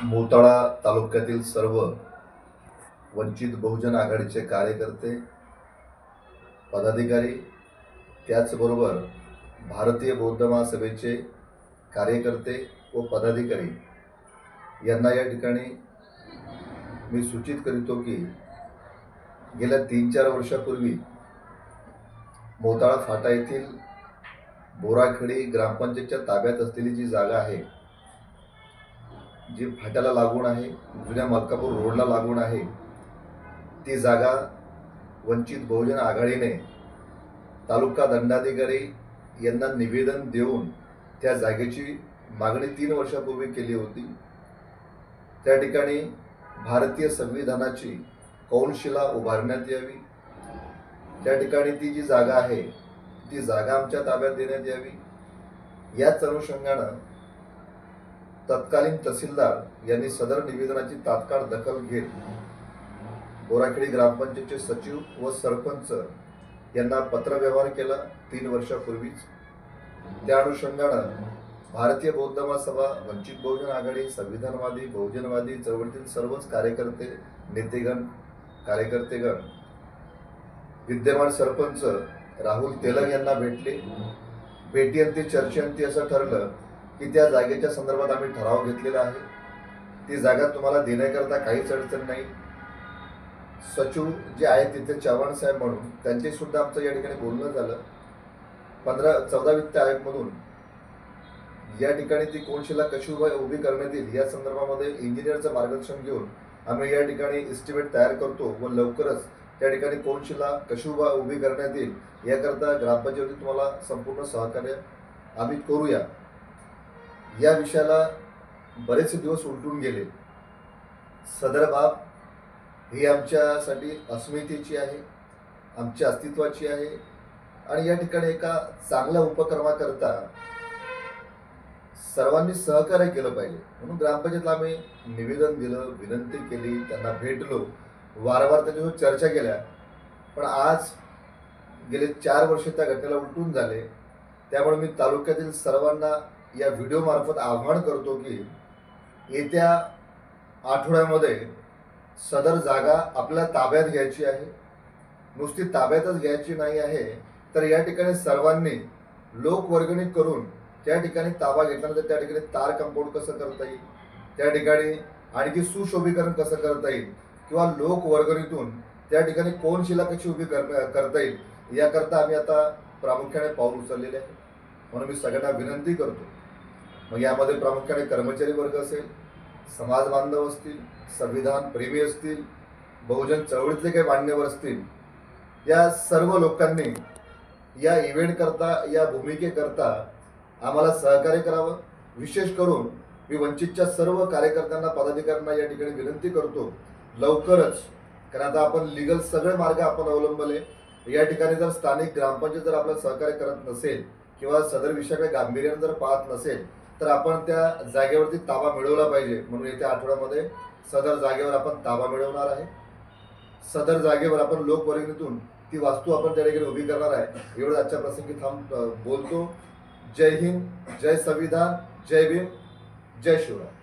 मोताळा तालुक्यातील सर्व वंचित बहुजन आघाडीचे कार्यकर्ते पदाधिकारी त्याचबरोबर भारतीय बौद्ध महासभेचे कार्यकर्ते व पदाधिकारी यांना या ठिकाणी मी सूचित करीतो की गेल्या तीन चार वर्षापूर्वी मोताळा फाटा येथील बोराखेडी ग्रामपंचायतच्या ताब्यात असलेली जी जागा आहे जी फाट्याला लागून आहे जुन्या मलकापूर रोडला लागून आहे ती जागा वंचित बहुजन आघाडीने तालुका दंडाधिकारी यांना निवेदन देऊन त्या जागेची मागणी तीन वर्षापूर्वी केली होती. त्या ठिकाणी भारतीय संविधानाची कौलशिला उभारण्यात यावी. त्या ठिकाणी ती जी जागा आहे ती जागा आमच्या ताब्यात देण्यात यावी. याच अनुषंगानं तत्कालीन तहसीलदार यांनी सदर निवेदनाची तात्काळ दखल घेत बोराखेडी ग्रामपंचायतचे सचिव व सरपंच यांना पत्रव्यवहार केला. तीन वर्षापूर्वीच. त्या अनुषंगानं भारतीय बौद्ध महासभा वंचित बहुजन आघाडी संविधानवादी बहुजनवादी चळवळीतील सर्वच कार्यकर्ते नेतेगण कार्यकर्तेगण विद्यमान सरपंच राहुल तेलंग यांना भेटले. भेटीअंती चर्चेअंती असं ठरलं की त्या जागेच्या संदर्भात आम्ही ठराव घेतलेला आहे. ती जागा तुम्हाला देण्याकरता काहीच अडचण नाही. सचिव जे आहेत तिथे चव्हाण साहेब म्हणून त्यांचे सुद्धा आमचं या ठिकाणी बोलणं झालं. पंधरा चौदा वित्त आयोगमधून या ठिकाणी ती कोणशिला कशी उभा उभी करण्यात येईल या संदर्भामध्ये इंजिनियरचं मार्गदर्शन घेऊन आम्ही या ठिकाणी इस्टिमेट तयार करतो व लवकरच त्या ठिकाणी कोणशिला कशी उभा उभी करण्यात येईल याकरता ग्रामपंचायती तुम्हाला संपूर्ण सहकार्य आम्ही करूया. या विषयाला बरेचसे दिवस उलटून गेले. सदर बाब ही आमच्यासाठी अस्मितेची आहे आमच्या अस्तित्वाची आहे आणि या ठिकाणी एका चांगल्या उपक्रमाकरता सर्वांनी सहकार्य केलं पाहिजे. म्हणून ग्रामपंचायतला आम्ही निवेदन दिलं विनंती केली त्यांना भेटलो वारंवार त्यांच्यासोबत चर्चा केल्या. पण आज गेले चार वर्ष त्या घटनेला उलटून झाले. त्यामुळे मी तालुक्यातील सर्वांना या व्हिडिओमार्फत आव्हान करतो की येत्या आठवड्यामध्ये सदर जागा आपल्या ताब्यात घ्यायची आहे. नुसती ताब्यातच घ्यायची नाही आहे तर या ठिकाणी सर्वांनी लोकवर्गणी करून त्या ठिकाणी ताबा घेतल्यानंतर त्या ठिकाणी तार कंपाऊंड कसं करता येईल? त्या ठिकाणी आणखी सुशोभीकरण कसं करता येईल? किंवा लोकवर्गणीतून त्या ठिकाणी कोण शिला कशी उभी कर करता येईल? याकरता आम्ही आता प्रामुख्याने पाऊल उचललेले आहे. म्हणून मी सगळ्यांना विनंती करतो. मग यामध्ये प्रामुख्याने कर्मचारी वर्ग असेल समाज बांधव असतील संविधान प्रेमी असतील बहुजन चळवळीतले काही मान्यवर असतील या सर्व लोकांनी या इव्हेंट करता या भूमिकेकरता आम्हाला सहकार्य करावं. विशेष करून मी वंचितच्या सर्व कार्यकर्त्यांना पदाधिकाऱ्यांना या ठिकाणी विनंती करतो लवकरच कारण आता आपण लिगल सगळे मार्ग आपण अवलंबले. या ठिकाणी जर स्थानिक ग्रामपंचायत जर आपलं सहकार्य करत नसेल किंवा सदर विषयाकडे गांभीर्याने जर पाहत नसेल तर आपण त्या जागेवरती ताबा मिळवला पाहिजे. म्हणून येत्या आठवड्यामध्ये सदर जागेवर आपण ताबा मिळवणार आहे. सदर जागेवर आपण लोकवर्गणीतून ती वास्तू आपण त्या ठिकाणी उभी करणार आहे. एवढं आजच्या प्रसंगी थांब बोलतो. जय हिंद जय संविधान जय भीम जय शिवराय.